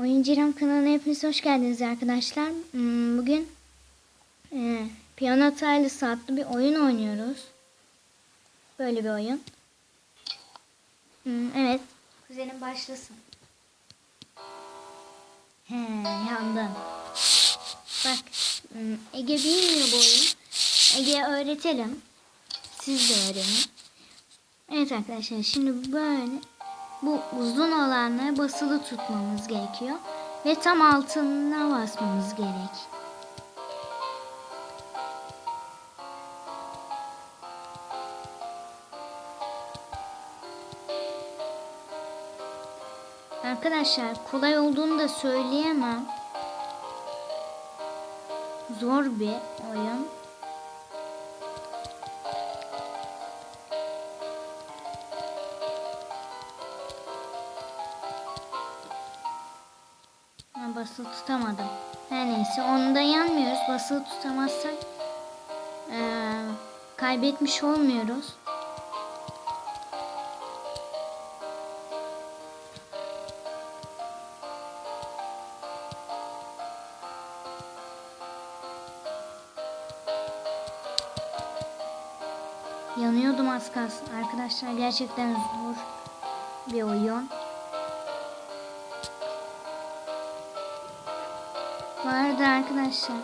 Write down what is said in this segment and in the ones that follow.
Oyuncu kanalına hepiniz hoş geldiniz arkadaşlar. Hmm, Bugün e, Piyano Tiles adlı bir oyun oynuyoruz. Böyle bir oyun. Hmm, evet. Kuzenim başlasın. He, yandım. Bak hmm, Ege bilmiyor bu oyunu. Ege'ye öğretelim. Siz de öğrenin. Evet arkadaşlar şimdi böyle bu uzun olanları basılı tutmamız gerekiyor. Ve tam altına basmamız gerek. Arkadaşlar kolay olduğunu da söyleyemem. Zor bir oyun. Basılı tutamadım. Her neyse onu da yanmıyoruz. Basılı tutamazsak eee, kaybetmiş olmuyoruz. Yanıyordum az kalsın. Arkadaşlar gerçekten zor bir oyun. Vardı arkadaşlar.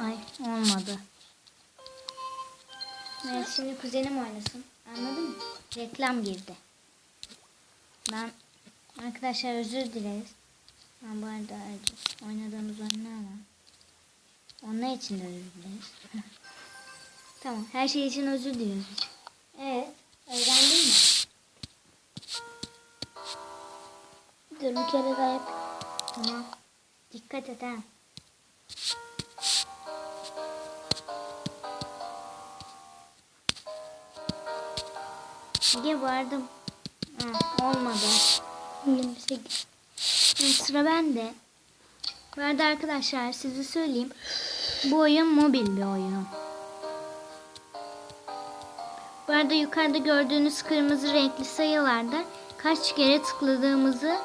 Ay olmadı. Evet şimdi kuzenim oynasın. Anladın mı? Reklam girdi. Ben arkadaşlar özür dileriz. Ben bu arada oynadığımız oyunlar var. Onlar için de özür dileriz. tamam her şey için özür diliyoruz. Evet. Öğrendin mi? Dur bir kere daha yap. Tamam. Dikkat et ha. Ege vardım. Ha, olmadı. 28. Şimdi sıra bende. Bu arada arkadaşlar size söyleyeyim. Bu oyun mobil bir oyun. Bu arada yukarıda gördüğünüz kırmızı renkli sayılarda kaç kere tıkladığımızı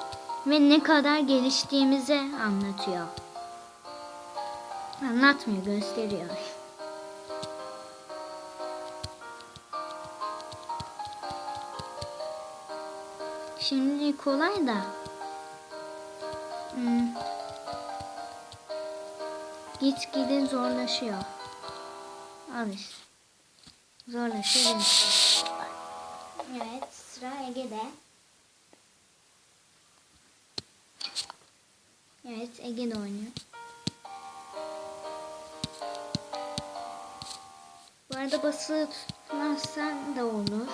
ve ne kadar geliştiğimizi anlatıyor. Anlatmıyor, gösteriyor. Şimdi kolay da. Hmm. Git gidin zorlaşıyor. Al işte. Zorlaşıyor. Evet sıra Ege'de. Evet Ege de oynuyor. Bu arada basılı tutmazsan da olur.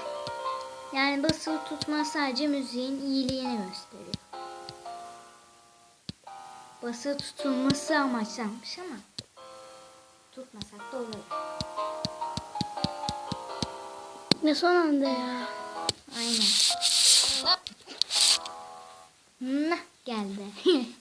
Yani basılı tutma sadece müziğin iyiliğini gösteriyor. Basılı tutulması amaçlanmış ama tutmasak da olur. Ne son anda ya? Aynen. Nah geldi.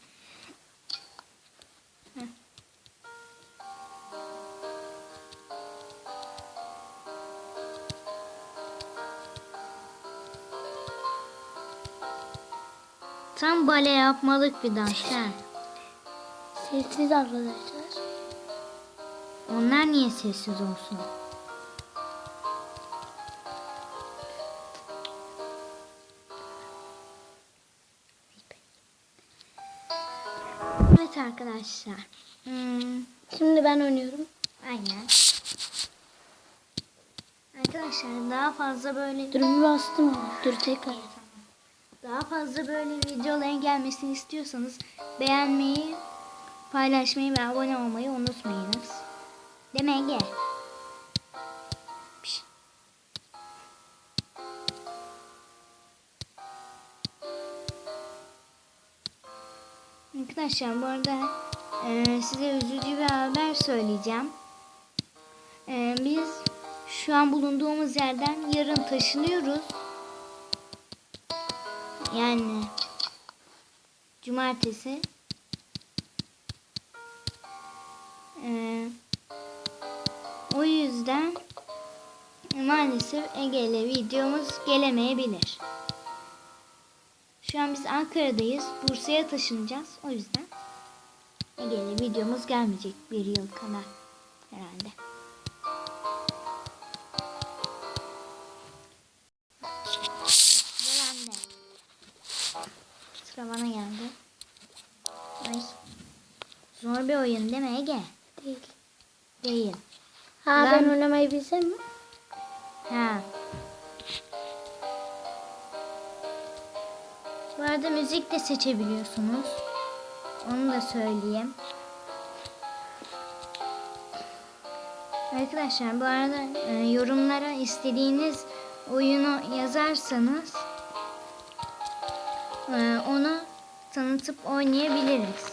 Tam bale yapmalık bir dans ha. Sessiz arkadaşlar. Onlar niye sessiz olsun? Evet arkadaşlar. Hmm, Şimdi ben oynuyorum. aynen. Arkadaşlar daha fazla böyle Dur bir bastım. Dur tekrar. Daha fazla böyle videoların gelmesini istiyorsanız beğenmeyi, paylaşmayı ve abone olmayı unutmayınız. Deme Ege. Piş. Arkadaşlar bu arada e, size üzücü bir haber söyleyeceğim. E, biz şu an bulunduğumuz yerden yarın taşınıyoruz. Yani cumartesi. E, o yüzden ma maalesef Ege ile videomuz gelemeyebilir. Şu an biz Ankara'dayız. Bursa'ya taşınacağız. O yüzden Ege ile videomuz gelmeyecek bir yıl kadar herhalde. Sıra bana geldi. Ay. Zor bir oyun değil mi Ege? Değil. Değil. Ha Ben- ben, oynamayı bilsem mi? Ha. Bu arada müzik de seçebiliyorsunuz. Onu da söyleyeyim. Arkadaşlar bu arada e, yorumlara istediğiniz oyunu yazarsanız onu tanıtıp oynayabiliriz.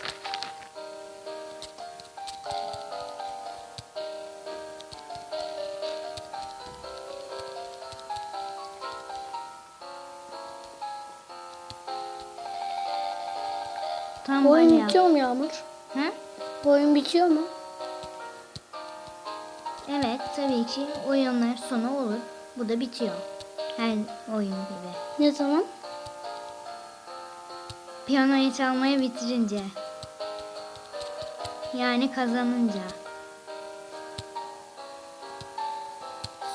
Tam Bu oyun bitiyor mu Yağmur? Bu oyun bitiyor mu? Evet tabii ki oyunlar sonu olur. Bu da bitiyor. Her oyun gibi. Ne zaman? Piyanoyu çalmayı bitirince. Yani kazanınca.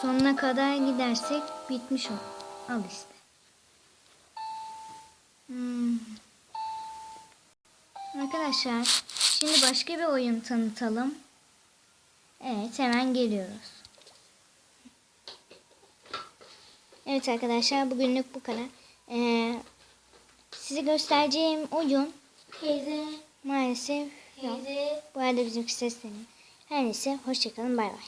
Sonuna kadar gidersek bitmiş o. Al işte. Hmm. Arkadaşlar şimdi başka bir oyun tanıtalım. Evet hemen geliyoruz. Evet arkadaşlar bugünlük bu kadar. Ee, size göstereceğim oyun Teyze. maalesef yok. Teyze. Bu arada bizim sesleniyor. Her neyse hoşçakalın bay bay.